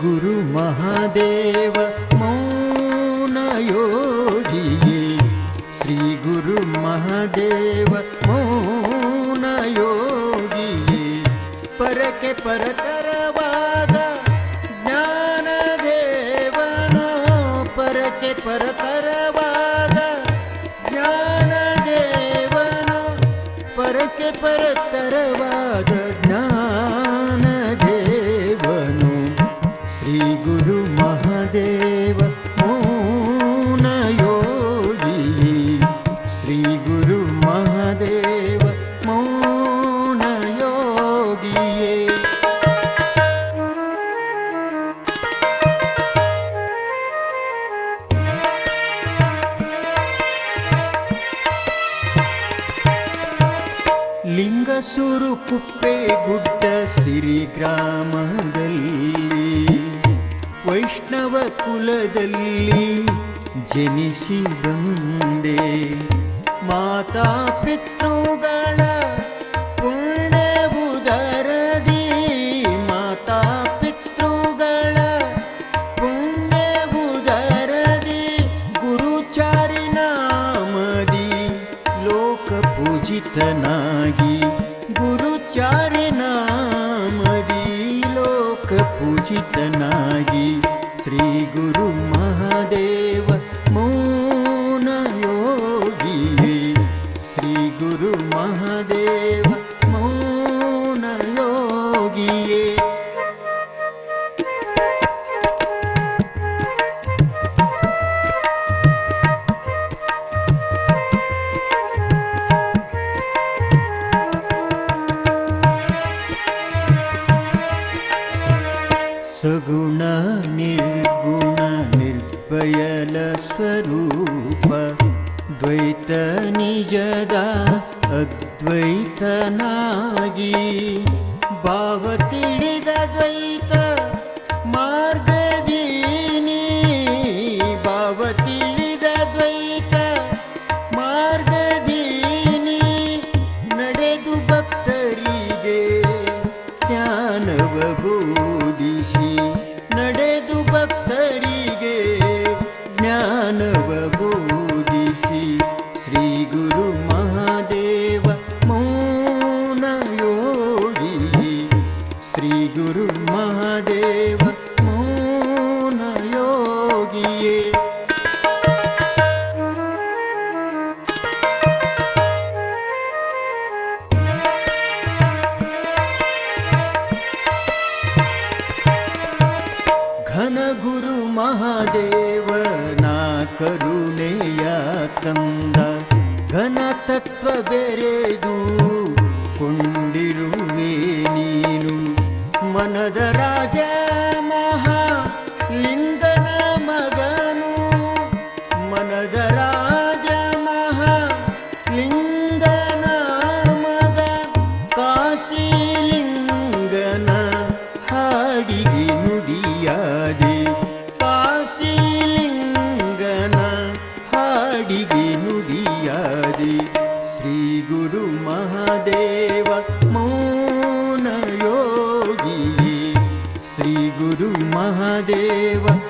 गुरु महादेव, मौन योगी श्री गुरु महादेव, मौन योगी परके परतरवाग ज्ञान देवनो। परके परतरवाग ज्ञान देव पर के पर परतरवाग ദേവ മൗനയോഗി ശ്രീ ഗുരു മഹാദേവ മൗനയോഗിയേ. ಲಿಂಗಸುರು ಕುಪ್ಪೆ ಗುಡ್ಡ ಸಿರಿ ಗ್ರಾಮದಲ್ಲಿ ವೈಷ್ಣವ ಕುಲದಲ್ಲಿ ಜನಿಸಿ ಬಂದೆ ಮಾತಾ ಪಿತೃಗಳ ಪುಣ್ಯವುದರದಿ ಮಾತಾ ಪಿತೃಗಳ ಪುಣ್ಯವುದರದಿ ಗುರುಚಾರಿ ನಾಮದಿ ಲೋಕ ಪೂಜಿತನಾಗಿ ಗುರುಚಾರಿ ನಾಮದಿ पूजित श्री गुरु महादेव ನಿರ್ಭಯಲ ಸ್ವರೂಪ ದ್ವೈತ ನಿಜದ ಅದ್ವೈತನಾಗಿ ಭಾವ ತಿಳಿದ ದ್ವೈತ ಮಾರ್ಗದೀನಿ ಭಾವ ತಿಳಿದ ದ್ವೈತ ಮಾರ್ಗದೀನಿ ನಡೆದು ಭಕ್ತರಿಗೆ ಜ್ಞಾನವ श्री गुरु महादेव मो न श्रीगुरु महादेव मो न महादेव ಕರುಣೆಯ ಕಂದ ಘನ ತತ್ವ ಬೆರೆದು ಕೊಂಡಿರುವೆ ನೀನು ಮನದ ರಾಜ महादेव।